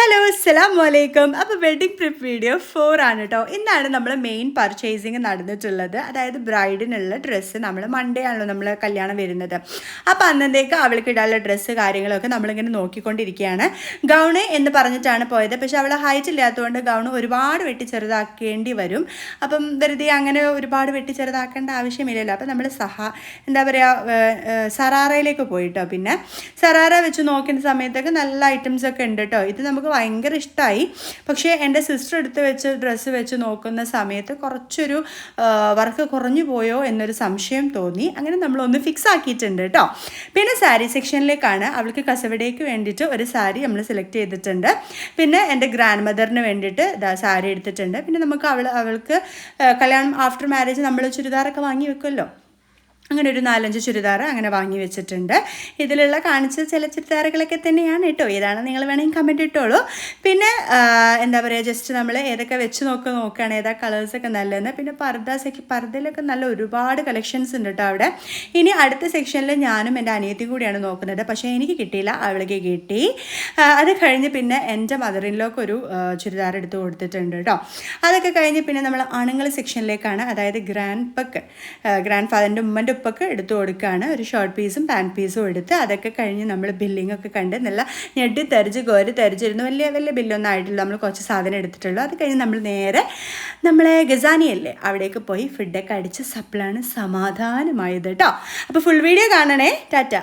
Hello അസ്സലാം വലൈക്കും അപ്പോൾ വെഡിങ് ട്രിപ്പ് വീഡിയോ ഫോർ ആണ് കേട്ടോ ഇന്നാണ് നമ്മൾ മെയിൻ പർച്ചേസിങ് നടന്നിട്ടുള്ളത്. അതായത് ബ്രൈഡിനുള്ള ഡ്രസ്സ് നമ്മൾ മൺഡേ ആണല്ലോ നമ്മൾ കല്യാണം വരുന്നത്. അപ്പോൾ അന്നത്തേക്ക് അവൾക്ക് ഇടാനുള്ള ഡ്രസ്സ് കാര്യങ്ങളൊക്കെ നമ്മളിങ്ങനെ നോക്കിക്കൊണ്ടിരിക്കുകയാണ്. ഗൗണ് എന്ന് പറഞ്ഞിട്ടാണ് പോയത്. പക്ഷെ അവൾ ഹൈറ്റ് ഇല്ലാത്തതുകൊണ്ട് ഗൗണ് ഒരുപാട് വെട്ടി ചെറുതാക്കേണ്ടി വരും. അപ്പം വെറുതെ അങ്ങനെ ഒരുപാട് വെട്ടി ചെറുതാക്കേണ്ട ആവശ്യമില്ലല്ലോ. അപ്പം നമ്മൾ സഹ എന്താ പറയുക സറാറയിലേക്ക് പോയിട്ടോ. പിന്നെ സറാറ വെച്ച് നോക്കുന്ന സമയത്തൊക്കെ നല്ല ഐറ്റംസ് ഒക്കെ ഉണ്ട് കേട്ടോ ഇത് നമുക്ക് ഭയങ്കര ഇഷ്ടമായി പക്ഷേ എന്റെ സിസ്റ്റർ എടുത്ത് വെച്ച് ഡ്രസ്സ് വെച്ച് നോക്കുന്ന സമയത്ത് കുറച്ചൊരു വർക്ക് കുറഞ്ഞു പോയോ എന്നൊരു സംശയം തോന്നി. അങ്ങനെ നമ്മളൊന്ന് ഫിക്സ് ആക്കിയിട്ടുണ്ട് കേട്ടോ പിന്നെ സാരി സെക്ഷനിലേക്കാണ് അവൾക്ക് കസവടേക്ക് വേണ്ടിയിട്ട് ഒരു സാരി നമ്മൾ സെലക്ട് ചെയ്തിട്ടുണ്ട്. പിന്നെ എന്റെ ഗ്രാൻഡ് മദറിന് വേണ്ടിയിട്ട് സാരി എടുത്തിട്ടുണ്ട്. പിന്നെ നമുക്ക് അവൾ അവൾക്ക് കല്യാണം ആഫ്റ്റർ മാരേജ് നമ്മൾ ചുരിദാറൊക്കെ വാങ്ങി വെക്കുമല്ലോ അങ്ങനെ ഒരു നാലഞ്ച് ചുരിദാർ അങ്ങനെ വാങ്ങി വെച്ചിട്ടുണ്ട്. ഇതിലുള്ള കാണിച്ച ചില ചുരിദാറുകളൊക്കെ തന്നെയാണ് കേട്ടോ. ഏതാണ് നിങ്ങൾ വേണമെങ്കിൽ കമന്റ് ഇട്ടോളൂ. പിന്നെ എന്താ പറയുക ജസ്റ്റ് നമ്മൾ ഏതൊക്കെ വെച്ച് നോക്കുക നോക്കുകയാണ്. ഏതാ കളേഴ്സൊക്കെ നല്ലതെന്ന്. പിന്നെ പർദാസൊക്കെ പർദയിലൊക്കെ നല്ല ഒരുപാട് കളക്ഷൻസ് ഉണ്ട് കേട്ടോ അവിടെ. ഇനി അടുത്ത സെക്ഷനിൽ ഞാനും എന്റെ അനിയത്തി കൂടിയാണ് നോക്കുന്നത്. പക്ഷേ എനിക്ക് കിട്ടിയില്ല. അവൾക്ക് കിട്ടി. അത് കഴിഞ്ഞ് പിന്നെ എന്റെ മദറിനിലൊക്കെ ഒരു ചുരിദാർ എടുത്ത് കൊടുത്തിട്ടുണ്ട് കേട്ടോ. അതൊക്കെ കഴിഞ്ഞ് പിന്നെ നമ്മൾ ആണുങ്ങൾ സെക്ഷനിലേക്കാണ് അതായത് ഗ്രാൻഡ് പക്ക് ഗ്രാൻഡ് ഫാദറിന്റെ ഉമ്മന്റെ ഉപ്പൊക്കെ എടുത്തു കൊടുക്കുകയാണ് ഒരു ഷോർട്ട് പീസും പാന്റ് പീസും എടുത്ത് അതൊക്കെ കഴിഞ്ഞ് നമ്മൾ ബില്ലിംഗ് ഒക്കെ കണ്ട് നല്ല ഞെട്ടി തെറിച്ച് കോരി തെറിച്ചിരുന്നു. വലിയ വലിയ ബില്ലൊന്നും ആയിട്ടില്ല. നമ്മൾ കുറച്ച് സാധനം എടുത്തിട്ടുള്ളൂ. അത് കഴിഞ്ഞ് നമ്മൾ നേരെ നമ്മളെ ഗസാനിയല്ലേ അവിടേക്ക് പോയി ഫുഡൊക്കെ അടിച്ച് സപ്ലാണ് സമാധാനമായത് കേട്ടോ അപ്പോൾ ഫുൾ വീഡിയോ കാണണേ. ടാറ്റ.